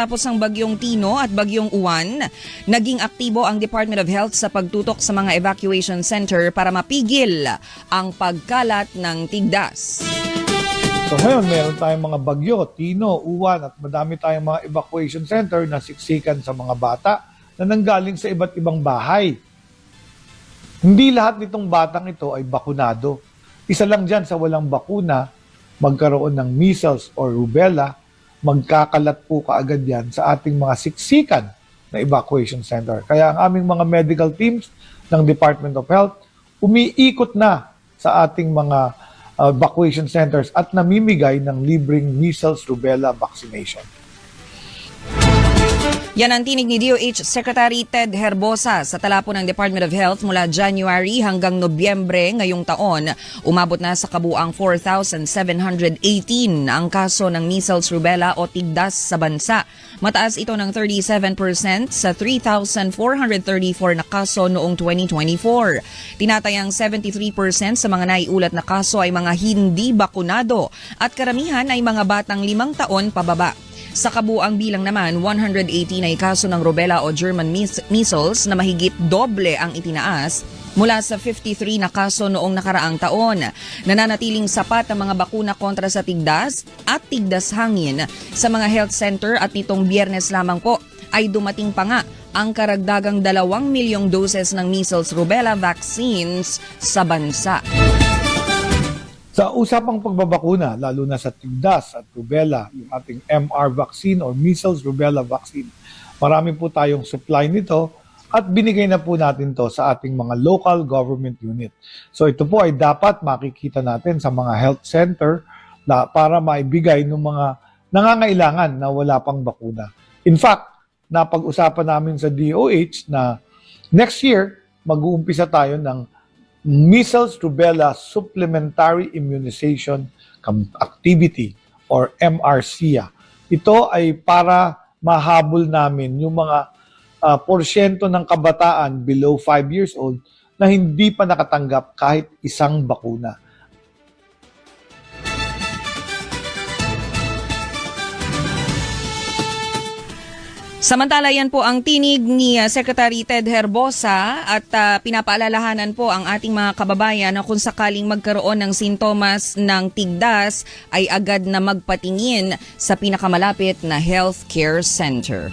Tapos ang bagyong Tino at bagyong Uwan, naging aktibo ang Department of Health sa pagtutok sa mga evacuation center para mapigil ang pagkalat ng tigdas. So ngayon, meron tayong mga bagyo, Tino, Uwan, at madami tayong mga evacuation center na siksikan sa mga bata na nanggaling sa iba't ibang bahay. Hindi lahat nitong batang ito ay bakunado. Isa lang dyan sa walang bakuna, magkaroon ng measles or rubella, magkakalat po kaagad yan sa ating mga siksikan na evacuation center. Kaya ang aming mga medical teams ng Department of Health umiikot na sa ating mga uh, evacuation centers at namimigay ng libreng measles rubella vaccination. Yan ang tinig ni DOH Secretary Ted Herbosa sa talapon ng Department of Health mula January hanggang Nobyembre ngayong taon. Umabot na sa kabuang 4,718 ang kaso ng measles rubella o tigdas sa bansa. Mataas ito ng 37% sa 3,434 na kaso noong 2024. Tinatayang 73% sa mga naiulat na kaso ay mga hindi bakunado at karamihan ay mga batang limang taon pababa. Sa kabuang bilang naman, 118 ay kaso ng rubella o German meas- measles na mahigit doble ang itinaas mula sa 53 na kaso noong nakaraang taon. Nananatiling sapat ang mga bakuna kontra sa tigdas at tigdas hangin sa mga health center at nitong biyernes lamang po ay dumating pa nga ang karagdagang 2 milyong doses ng measles rubella vaccines sa bansa. Sa usapang pagbabakuna, lalo na sa tigdas at rubella, yung ating MR vaccine or measles rubella vaccine, marami po tayong supply nito at binigay na po natin to sa ating mga local government unit. So ito po ay dapat makikita natin sa mga health center na para maibigay ng mga nangangailangan na wala pang bakuna. In fact, napag-usapan namin sa DOH na next year, mag-uumpisa tayo ng measles rubella supplementary immunization activity or MRCA. Ito ay para mahabol namin yung mga ah, porsyento ng kabataan below 5 years old na hindi pa nakatanggap kahit isang bakuna. Samantala yan po ang tinig ni uh, Secretary Ted Herbosa at uh, pinapaalalahanan po ang ating mga kababayan na kung sakaling magkaroon ng sintomas ng tigdas ay agad na magpatingin sa pinakamalapit na healthcare center.